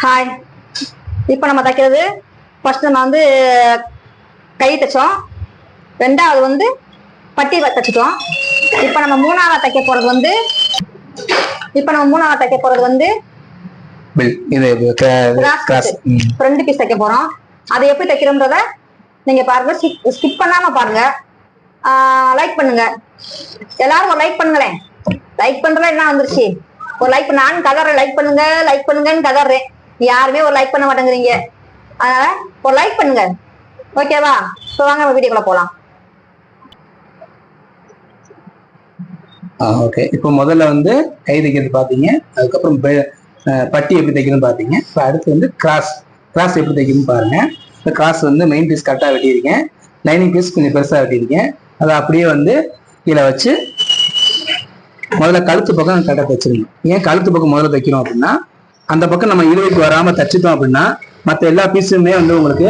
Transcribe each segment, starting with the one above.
Hi இப்போ நம்ம தைக்கிறது ஃபர்ஸ்ட் நம்ம வந்து கை தைச்சோம். ரெண்டாவது வந்து பட்டி தைச்சிட்டோம். இப்போ நம்ம மூணாவது தைக்க போறது வந்து இப்போ நம்ம மூணாவது தைக்க போறது வந்து ரெண்டு பீஸ் தைக்க போறோம். அதை எப்படி தைக்கிறோன்றத நீங்க பாருங்க. ஸ்கிப் பண்ணாம பாருங்க. லைக் பண்ணுங்க. எல்லாரும் ஒரு லைக் பண்ணுங்களேன். லைக் பண்றதுல என்ன வந்துருச்சு? ஒரு லைக் நான் கதறேன். லைக் பண்ணுங்க. லைக் பண்ணுங்கன்னு கதறேன். யாருமே ஒரு லைக் பண்ண மாட்டேங்கிறீங்க. அதனால ஒரு லைக் பண்ணுங்க. ஓகேவா இப்போ வாங்க நம்ம வீடியோக்குள்ள போகலாம் ஓகே இப்போ முதல்ல வந்து கை தைக்கிறது பார்த்தீங்க. அதுக்கப்புறம் பெ- பட்டி எப்படி தைக்கணும்னு பார்த்தீங்க. இப்போ அடுத்து வந்து கிராஸ் கிராஸ் எப்படி தைக்கணும்னு பாருங்க. இந்த கிராஸ் வந்து மெயின் பீஸ் கரெக்டாக வெட்டியிருக்கேன். லைனிங் பீஸ் கொஞ்சம் பெருசாக வெட்டியிருக்கேன். அதை அப்படியே வந்து கீழே வச்சு முதல்ல கழுத்து பக்கம் கரெக்டாக தைச்சிருங்க. ஏன் கழுத்து பக்கம் முதல்ல தைக்கணும் அப்படின்னா அந்த பக்கம் நம்ம இருபதுக்கு வராமல் தச்சுட்டோம் அப்படின்னா மற்ற எல்லா பீஸுமே வந்து உங்களுக்கு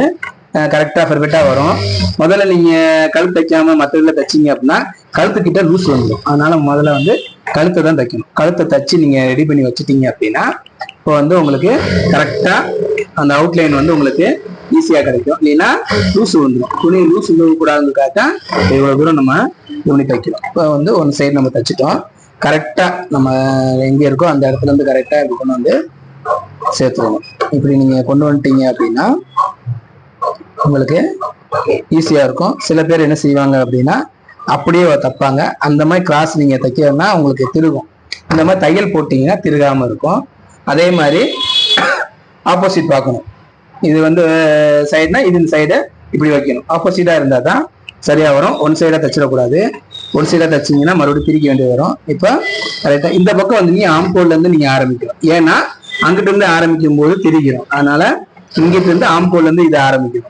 கரெக்டாக பெர்ஃபெக்டாக வரும். முதல்ல நீங்கள் கழுத்து தைக்காமல் மற்ற இதில் தைச்சீங்க அப்படின்னா கழுத்துக்கிட்ட லூஸ் வந்துடும். அதனால் முதல்ல வந்து கழுத்தை தான் தைக்கணும். கழுத்தை தச்சு நீங்கள் ரெடி பண்ணி வச்சுட்டீங்க அப்படின்னா இப்போ வந்து உங்களுக்கு கரெக்டாக அந்த அவுட்லைன் வந்து உங்களுக்கு ஈஸியாக கிடைக்கும். இல்லைன்னா லூஸ் வந்துடும். துணி லூஸ் விழுகக்கூடாதுக்காக தான் இவ்வளோ தூரம் நம்ம துணி தைக்கிறோம். இப்போ வந்து ஒன் சைடு நம்ம தைச்சிட்டோம். கரெக்டாக நம்ம எங்கே இருக்கோ அந்த இடத்துல இருந்து கரெக்டாக கொண்டு வந்து சேர்த்துக்கணும் இப்படி நீங்க கொண்டு வந்துட்டீங்க அப்படின்னா உங்களுக்கு ஈஸியா இருக்கும். சில பேர் என்ன செய்வாங்க அப்படின்னா அப்படியே தைப்பாங்க. அந்த மாதிரி கிராஸ் நீங்க தைக்கணும்னா உங்களுக்கு திருகும். இந்த மாதிரி தையல் போட்டிங்கன்னா திருகாமல் இருக்கும். அதே மாதிரி ஆப்போசிட் பார்க்கணும். இது வந்து சைடுனா இது இந்த சைடை இப்படி வைக்கணும். ஆப்போசிட்டா இருந்தா தான் சரியா வரும். ஒன் சைடாக தைச்சிடக்கூடாது. ஒரு சைடாக தைச்சிங்கன்னா மறுபடியும் பிரிக்க வேண்டியது வரும். இப்போ கரெக்டாக இந்த பக்கம் வந்து நீங்கள் ஆம்போல்லேருந்து இருந்து நீங்க ஆரம்பிக்கணும் ஏன்னா அங்கிட்ட இருந்து ஆரம்பிக்கும் போது தெரிகிறோம். அதனால இங்கிட்ட இருந்து ஆம்போல்ல இருந்து இதை ஆரம்பிக்கும்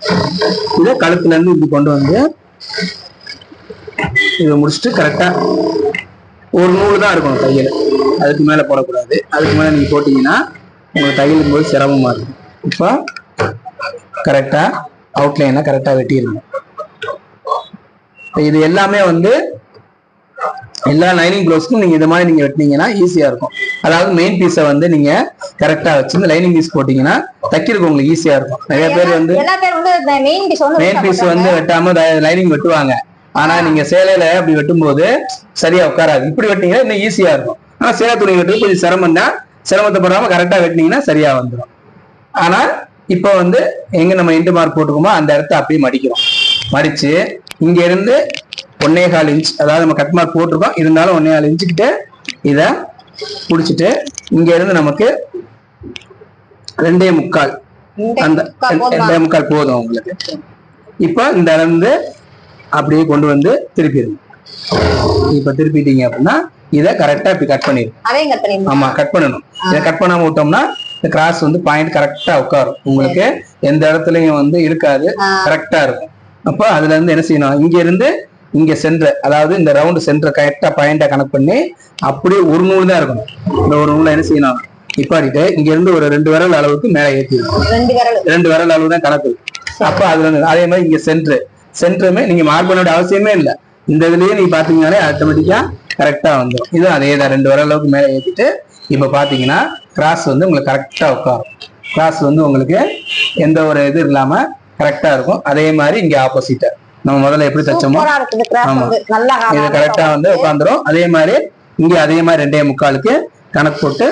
இதை கழுத்துல இருந்து இப்படி கொண்டு வந்து இதை முடிச்சுட்டு கரெக்டா ஒரு நூல் தான் இருக்கணும் தையல். அதுக்கு மேல போடக்கூடாது. அதுக்கு மேல நீங்க போட்டீங்கன்னா உங்களுக்கு தையலும் போது சிரமமா இருக்கும். இப்போ கரெக்டா அவுட்லைனை கரெக்டா வெட்டிடுங்க இது எல்லாமே வந்து எல்லா லைனிங் ப்ளவுஸ்க்கும் நீங்க இந்த மாதிரி நீங்க வெட்டினீங்கன்னா ஈஸியா இருக்கும். அதாவது மெயின் பீஸை வந்து நீங்க கரெக்டா வச்சு லைனிங் பீஸ் போட்டீங்கன்னா தைக்கிறதுக்கு உங்களுக்கு ஈஸியா இருக்கும். நிறைய பேர் வந்து மெயின் பீஸ் வந்து வெட்டாம லைனிங் வெட்டுவாங்க. ஆனா நீங்க சேலையில அப்படி வெட்டும்போது சரியா உட்காராது. இப்படி வெட்டிங்கன்னா இன்னும் ஈஸியா இருக்கும். ஆனா சேலை துணி வெட்டுறது கொஞ்சம் சிரமம் தான். சிரமத்தை படாம கரெக்டா வெட்டினீங்கன்னா சரியா வந்துடும் ஆனா இப்போ வந்து எங்க நம்ம இன்டு மார்க் போட்டுக்கோமோ அந்த இடத்த அப்படியே மடிக்கிறோம். மடிச்சு இங்க இருந்து ஒன்னே கால் இன்ச் அதாவது நம்ம கட் மார்க் போட்டிருக்கோம். இருந்தாலும் ஒன்னே கால் இன்ச்சுக்கிட்ட இத புடிச்சிட்டு இங்க இருந்து நமக்கு ரெண்டே முக்கால். அந்த ரெண்டே முக்கால் போதும் உங்களுக்கு. இப்போ இந்த இருந்து அப்படியே கொண்டு வந்து திருப்பிடுங்க இப்ப திருப்பிட்டீங்க அப்படின்னா இதை கரெக்டா இப்படி கட் பண்ணிடணும்? ஆமா கட் பண்ணணும். இதை கட் பண்ணாம விட்டோம்னா இந்த கிராஸ் வந்து பாயிண்ட் கரெக்டா உட்காரும். உங்களுக்கு எந்த இடத்துலயும் வந்து இருக்காது. கரெக்டா இருக்கும். அப்போ அதுல இருந்து என்ன செய்யணும்? இங்க இருந்து இங்க சென்டர் அதாவது இந்த ரவுண்டு சென்டர் கரெக்டா பாயிண்டா கனெக்ட் பண்ணி அப்படியே ஒரு நூல் தான் இருக்கணும். இந்த ஒரு நூலை என்ன செய்யணும்? நிப்பாட்டிட்டு இங்க இருந்து ஒரு ரெண்டு விரல் அளவுக்கு மேல ஏற்றிடணும் ரெண்டு விரல். ரெண்டு விரல் அளவு தான் கணக்கு. அப்ப அதுல இருந்து அதே மாதிரி இங்க சென்டர் சென்டருமே நீங்க மார்க் பண்ண வேண்டிய அவசியமே இல்லை. இந்த இதுலயே நீங்க பாத்தீங்கன்னாலே ஆட்டோமேட்டிக்கா கரெக்டா வந்துடும். இது அதே தான் ரெண்டு விரல் அளவுக்கு மேல ஏத்திட்டு இப்ப பாத்தீங்கன்னா கிராஸ் வந்து உங்களுக்கு கரெக்டா உட்காரும். கிராஸ் வந்து உங்களுக்கு எந்த ஒரு இது இல்லாம கரெக்டா இருக்கும். அதே மாதிரி இங்க ஆப்போசிட் நம்ம முதல்ல எப்படி தைச்சோமோ? ஆமா. இது கரெக்டா வந்து உட்காந்துரும் அதே மாதிரி இங்க அதே மாதிரி ரெண்டே முக்காலுக்கு கணக்கு போட்டு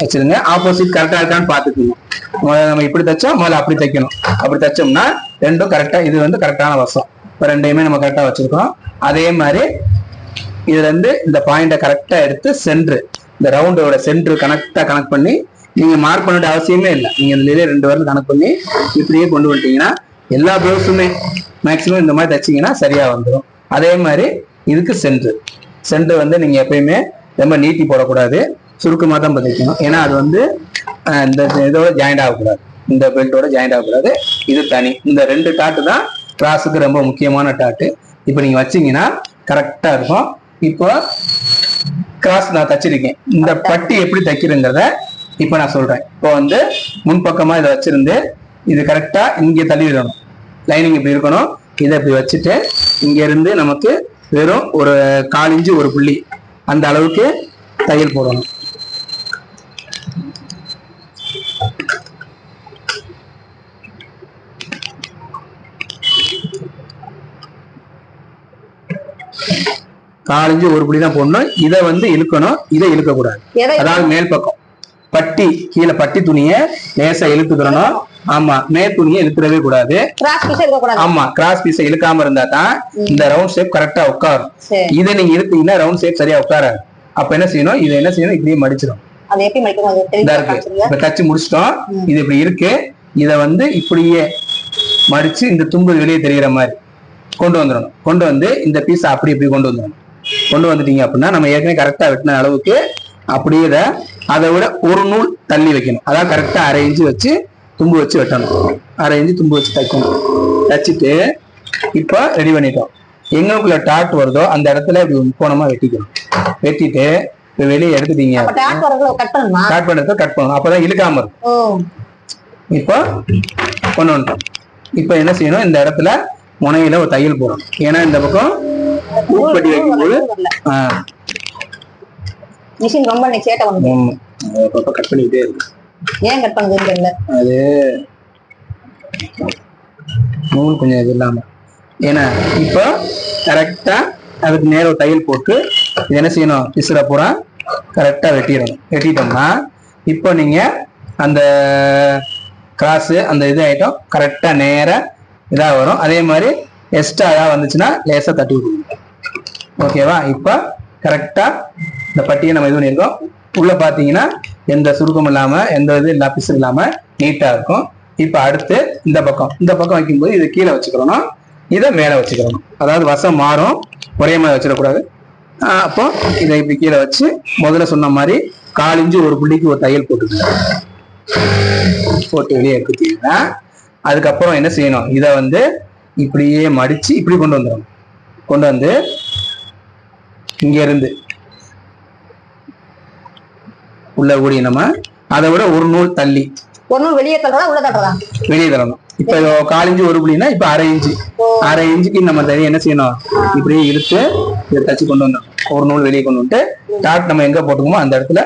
வச்சிருங்க. ஆப்போசிட் கரெக்டா இருக்கான்னு பாத்துக்கணும் முதல்ல நம்ம இப்படி தைச்சா முதல்ல அப்படி தைக்கணும். அப்படி தைச்சோம்னா ரெண்டும் கரெக்டா இது வந்து கரெக்டான வசம். இப்போ ரெண்டையுமே நம்ம கரெக்டா வச்சிருக்கோம் அதே மாதிரி இதுல இருந்து இந்த பாயிண்ட கரெக்டா எடுத்து சென்ட்ரு இந்த ரவுண்டோட சென்ட்ரு கனெக்டா கனெக்ட் பண்ணி நீங்க மார்க் பண்ண வேண்டிய அவசியமே இல்லை. நீங்க இதுலயே ரெண்டு வரல கனெக்ட் பண்ணி இப்படியே கொண்டு வந்துட்டீங்கன்னா எல்லா ப்ளவுஸுமே மேக்ஸிமம் இந்த மாதிரி தைச்சீங்கன்னா சரியாக வந்துடும் அதே மாதிரி இதுக்கு சென்ட்ரு சென்ட்ரு வந்து நீங்கள் எப்பயுமே ரொம்ப நீட்டி போடக்கூடாது. சுருக்கமாக தான் பதிக்கணும். ஏன்னா அது வந்து இந்த இதோட ஜாயிண்ட் ஆகக்கூடாது. இந்த பெல்ட்டோட ஜாயிண்ட் ஆகக்கூடாது. இது தனி. இந்த ரெண்டு டாட்டு தான் கிராஸுக்கு ரொம்ப முக்கியமான டாட்டு. இப்போ நீங்கள் வச்சிங்கன்னா கரெக்டாக இருக்கும். இப்போ கிராஸ் நான் தச்சிருக்கேன். இந்த பட்டி எப்படி தைக்கிறேங்கிறத இப்போ நான் சொல்கிறேன் இப்போ வந்து முன்பக்கமாக இதை வச்சிருந்து இது கரெக்டா இங்கே தள்ளி விடணும் லைனிங் இப்படி இருக்கணும். இதை இப்படி வச்சுட்டு இங்க இருந்து நமக்கு வெறும் ஒரு கால் இன்ச்சு ஒரு புள்ளி அந்த அளவுக்கு தையல் போடணும். காலஞ்சு ஒரு புள்ளி தான் போடணும். இதை வந்து இழுக்கணும். இதை இழுக்கக்கூடாது. அதாவது மேல் பக்கம். பட்டி கீழே பட்டி துணியை லேசா இழுத்துக்கிறணும். ஆமா துணியை இழுத்துடவே கூடாது. ஆமா கிராஸ் பீஸை இழுக்காம இருந்தா தான் இந்த ரவுண்ட் ஷேப் கரெக்டா உட்காரும். இதை நீங்க இழுத்தீங்கன்னா ரவுண்ட் ஷேப் சரியா உட்காராது. அப்ப என்ன செய்யணும்? இதை என்ன செய்யணும்? இப்படியே மடிச்சிடும் இப்ப தச்சு முடிச்சிட்டோம். இது இப்படி இருக்கு. இத வந்து இப்படியே மடிச்சு இந்த தும்பு வெளியே தெரியுற மாதிரி கொண்டு வந்துடணும். கொண்டு வந்து இந்த பீஸ் அப்படி இப்படி கொண்டு வந்துடணும். கொண்டு வந்துட்டீங்க அப்படின்னா நம்ம ஏற்கனவே கரெக்டா வெட்டின அளவுக்கு அப்படியே அதை விட ஒரு நூல் தள்ளி வைக்கணும். அதான் கரெக்டா அரை இன்ச்சு வச்சு தும்பு வச்சு வெட்டணும். அரை தும்பு வச்சு தைக்கணும். தச்சுட்டு இப்போ ரெடி பண்ணிட்டோம். எங்களுக்குள்ள டாட் வருதோ அந்த இடத்துல இப்படி முக்கோணமா வெட்டிக்கணும். வெட்டிட்டு இப்போ வெளியே எடுத்துட்டீங்க. கட் பண்ணுறத கட் பண்ணணும்? அப்பதான் இழுக்காம இருக்கும். இப்போ கொண்டு வந்துட்டோம் இப்போ என்ன செய்யணும்? இந்த இடத்துல முனையில ஒரு தையல் போடணும். ஏன்னா இந்த பக்கம் ஊப்பட்டி வைக்கும்போது மிஷின் ரொம்ப கட் பண்ணிக்கிட்டே இருக்கு ஏன் கட் தெரியல அது நூல் கொஞ்சம் இது இல்லாம. ஏன்னா இப்போ கரெக்டா அதுக்கு நேர தையல் போட்டு இது என்ன செய்யணும்? பிசுற பூரா கரெக்டா வெட்டிடணும். வெட்டிட்டோம்னா இப்போ நீங்க அந்த கிராஸு அந்த இது ஐட்டம் கரெக்டா நேரா இதா வரும். அதே மாதிரி எக்ஸ்ட்ரா ஏதாவது வந்துச்சுன்னா லேசா தட்டி விடுவோம் ஓகேவா இப்போ கரெக்டா இந்த பட்டியை நம்ம இது பண்ணியிருக்கோம். உள்ள பாத்தீங்கன்னா எந்த சுருக்கம் இல்லாம எந்த இது இல்லா பிசு இல்லாம நீட்டா இருக்கும். இப்போ அடுத்து இந்த பக்கம். இந்த பக்கம் வைக்கும்போது இதை கீழே வச்சுக்கிறோம் இதை மேலே வச்சுக்கிறோம். அதாவது வசம் மாறும். ஒரே மாதிரி வச்சிடக்கூடாது. அப்போ இதை இப்படி கீழே வச்சு முதல்ல சொன்ன மாதிரி காலிஞ்சு ஒரு புள்ளிக்கு ஒரு தையல் போட்டுக்கணும் போட்டு வெளியே எடுத்துட்டீங்கன்னா அதுக்கப்புறம் என்ன செய்யணும்? இதை வந்து இப்படியே மடிச்சு இப்படி கொண்டு வந்துடணும் கொண்டு வந்து இங்க இருந்து உள்ள கூடிய நம்ம அதை விட ஒரு நூல் தள்ளி. ஒரு நூல் வெளியே தள்ளுறதா உள்ள தள்ளுறதா? வெளியே தரணும் இப்ப இது கால் இன்ச்சு ஒரு புள்ளினா இப்ப அரை இன்ச்சு. அரை இன்ச்சுக்கு நம்ம தனியா என்ன செய்யணும்? இப்படியே இழுத்து இதை தச்சு கொண்டு வந்தோம் ஒரு நூல் வெளியே கொண்டு வந்துட்டு டாட் நம்ம எங்க போட்டுக்கோமோ அந்த இடத்துல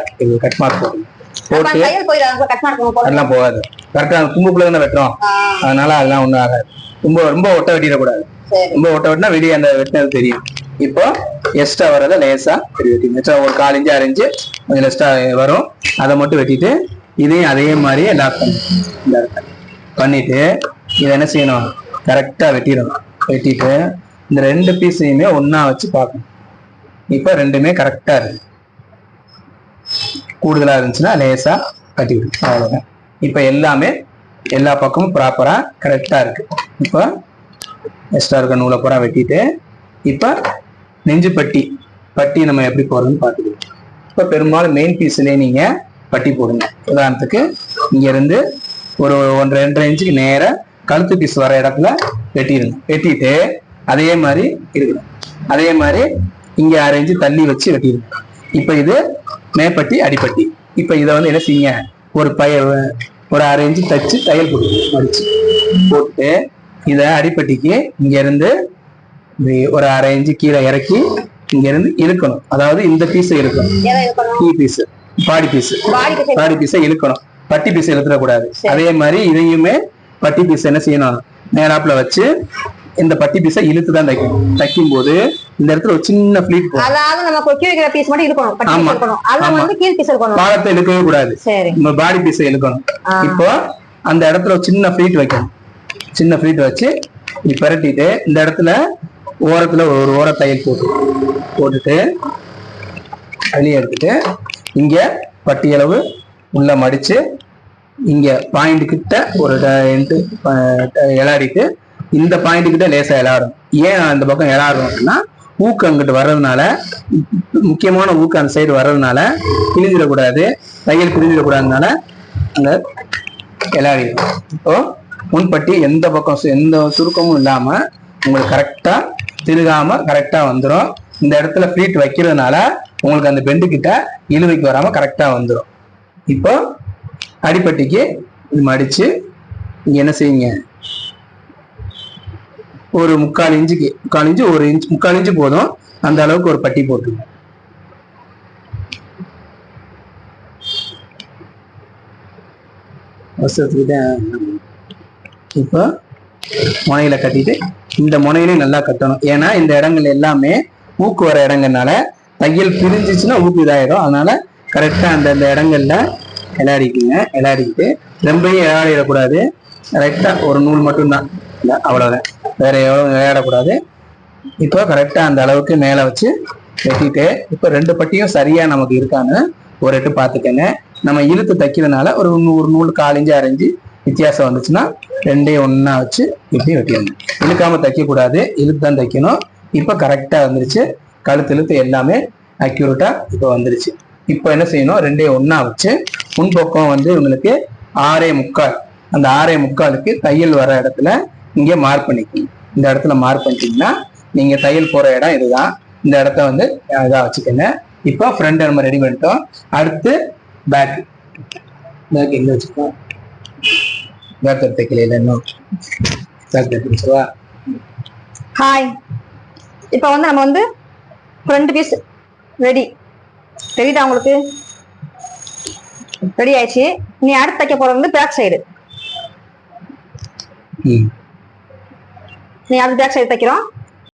கட் மார்க் போடணும். போட்டு அதெல்லாம் போகாது. கரெக்டா தும்புக்குள்ள தானே வெட்டுறோம். அதனால அதெல்லாம் ஒண்ணும் ஆகாது. ரொம்ப ரொம்ப ஒட்ட வெட்டிடக்கூடாது. ரொம்ப ஒட்ட வெட்டினா வெளியே அந்த வெட்டினது தெரியும். இப்போ எக்ஸ்ட்ரா வரதை லேசா வெட்டி எக்ஸ்ட்ரா ஒரு கால் இன்ச்சு அரை கொஞ்சம் எக்ஸ்ட்ரா வரும். அதை மட்டும் வெட்டிட்டு இதையும் அதே மாதிரியே லாக் பண்ணிட்டு இதை என்ன செய்யணும்? கரெக்டா வெட்டிடணும். வெட்டிட்டு இந்த ரெண்டு பீஸையுமே ஒன்னா வச்சு பார்க்கணும். இப்போ ரெண்டுமே கரெக்டா இருக்கு. கூடுதலா இருந்துச்சுன்னா லேசா கட்டி விடும் அவ்வளோதான் இப்போ எல்லாமே எல்லா பக்கமும் ப்ராப்பராக கரெக்டாக இருக்கு. இப்போ எக்ஸ்ட்ரா இருக்க நூலை பூரா வெட்டிட்டு இப்போ நெஞ்சு பட்டி பட்டி நம்ம எப்படி போடுறதுன்னு பார்த்துக்கலாம் இப்போ பெரும்பாலும் மெயின் பீஸ்லேயே நீங்கள் பட்டி போடுங்க. உதாரணத்துக்கு இங்கேருந்து ஒரு ஒன்றரை ரெண்டரை இன்ச்சுக்கு நேராக கழுத்து பீஸ் வர இடத்துல வெட்டிடுங்க. வெட்டிட்டு அதே மாதிரி இருக்கணும் அதே மாதிரி இங்கே அரை இன்ச்சு தள்ளி வச்சு வெட்டிடுங்க. இப்போ இது மேப்பட்டி அடிப்பட்டி. இப்போ இதை வந்து என்ன செய்யுங்க? ஒரு பய ஒரு அரை இன்ச்சு தச்சு தையல் போட்டு மடிச்சு. போட்டு இதை அடிப்பட்டிக்கு இங்கேருந்து ஒரு அரை இன்ச்சு கீழே இறக்கி இங்க இருந்து இழுக்கணும். அதாவது இந்த பீஸை இழுக்கணும். பண்ணணும் key piece body piece body பீஸை இழுக்கணும். பட்டி பீஸ் இழுத்துடக்கூடாது. அதே மாதிரி இதையுமே பட்டி பீஸ் என்ன செய்யணும்? நேராப்புல வச்சு இந்த பட்டி பீஸை இழுத்து தான் தைக்கணும். தைக்கும் போது இந்த இடத்துல ஒரு சின்ன போகும் அதாவது நம்ம கொக்கி வைக்கிற பீஸ் மட்டும் இருக்கணும் பட்டி ஆமா. இருக்கணும். வந்து கீழ் பீஸ் இருக்கணும் பாலத்தை இழுக்கவே கூடாது. நம்ம பாடி பீஸை இழுக்கணும். இப்போ அந்த இடத்துல ஒரு சின்ன ஃபிளீட் வைக்கணும். சின்ன ஃபிளீட் வச்சு இப்படி பரட்டிட்டு இந்த இடத்துல ஓரத்தில் ஒரு ஓர தையல் போட்டு போட்டுட்டு வெளியே எடுத்துட்டு இங்கே பட்டியளவு உள்ளே மடித்து இங்கே இங்க பாயிண்ட் கிட்ட ஒரு இளாடிட்டு இந்த பாயிண்ட் கிட்ட லேசாக எலாடும் ஏன் அந்த பக்கம் எலாடும் அப்படின்னா ஊக்கு அங்கிட்டு வர்றதுனால முக்கியமான ஊக்கு அந்த சைடு வர்றதுனால கிழிஞ்சிடக்கூடாது தையல் கிழிஞ்சிடக்கூடாதுனால அந்த இளாடிடும் இப்போ முன்பட்டி எந்த பக்கம் சு- எந்த சுருக்கமும் இல்லாமல் உங்களுக்கு கரெக்டாக திருகாம கரெக்டா வந்துடும் இந்த இடத்துல ஃபிளீட் வைக்கிறதுனால உங்களுக்கு அந்த பெண்டு கிட்ட இழுவைக்கு வராம கரெக்டா வந்துடும் இப்போ அடிப்பட்டிக்கு இது மடிச்சு இங்க என்ன செய்யுங்க ஒரு முக்கால் இன்ச்சுக்கு முக்கால் இன்ச்சு ஒரு இன்ச் முக்கால் இன்ச்சு போதும். அந்த அளவுக்கு ஒரு பட்டி போட்டுருங்க வருஷத்துக்கிட்ட தான் இப்போ முனையில கட்டிட்டு இந்த முனையிலையும் நல்லா கட்டணும். ஏன்னா இந்த இடங்கள் எல்லாமே ஊக்கு வர இடங்கள்னால தையல் பிரிஞ்சிச்சுன்னா ஊக்கு இதாயிடும். அதனால கரெக்டாக அந்த அந்த இடங்கள்ல விளையாடிக்குங்க விளையாடிக்கிட்டு ரொம்பவும் விளையாடிடக்கூடாது கரெக்டாக ஒரு நூல் மட்டும்தான். இல்லை அவ்வளோதான் வேற எவ்வளோ விளையாடக்கூடாது இப்போ கரெக்டாக அந்த அளவுக்கு மேலே வச்சு வெட்டிட்டு இப்போ ரெண்டு பட்டியும் சரியாக நமக்கு இருக்கான்னு ஒரு எட்டு பார்த்துக்கங்க. நம்ம இழுத்து தைக்கிறதுனால ஒரு நூறு நூல் காலிஞ்சு அரைஞ்சு வித்தியாசம் வந்துச்சுன்னா ரெண்டையும் ஒன்றா வச்சு இப்படி வைக்கணும் இழுக்காம தைக்க கூடாது இழுத்து தான் தைக்கணும். இப்போ கரெக்டா வந்துருச்சு. கழுத்து இழுத்து எல்லாமே அக்யூரேட்டாக இப்போ வந்துருச்சு. இப்போ என்ன செய்யணும்? ரெண்டையும் ஒன்றா வச்சு முன்பக்கம் வந்து உங்களுக்கு ஆறே முக்கால். அந்த ஆறே முக்காலுக்கு தையல் வர இடத்துல இங்கே மார்க் பண்ணிக்கணும். இந்த இடத்துல மார்க் பண்ணிட்டீங்கன்னா நீங்க தையல் போற இடம் இதுதான். இந்த இடத்த வந்து இதா வச்சுக்கோங்க. இப்போ ஃப்ரண்ட் நம்ம ரெடி பண்ணிட்டோம். அடுத்து பேக் பேக் எங்க வச்சுக்கோம் பேக் தைக்க வச்சுருவா ஹாய் இப்போ வந்து நம்ம வந்து ஃப்ரண்ட் பீஸ் ரெடி தெரியுதா உங்களுக்கு? ரெடி ஆயிடுச்சு. நீ அடுத்து தைக்க போறது வந்து பேக் சைடு நீ அடுத்து பேக் சைடு தைக்கிறோம்.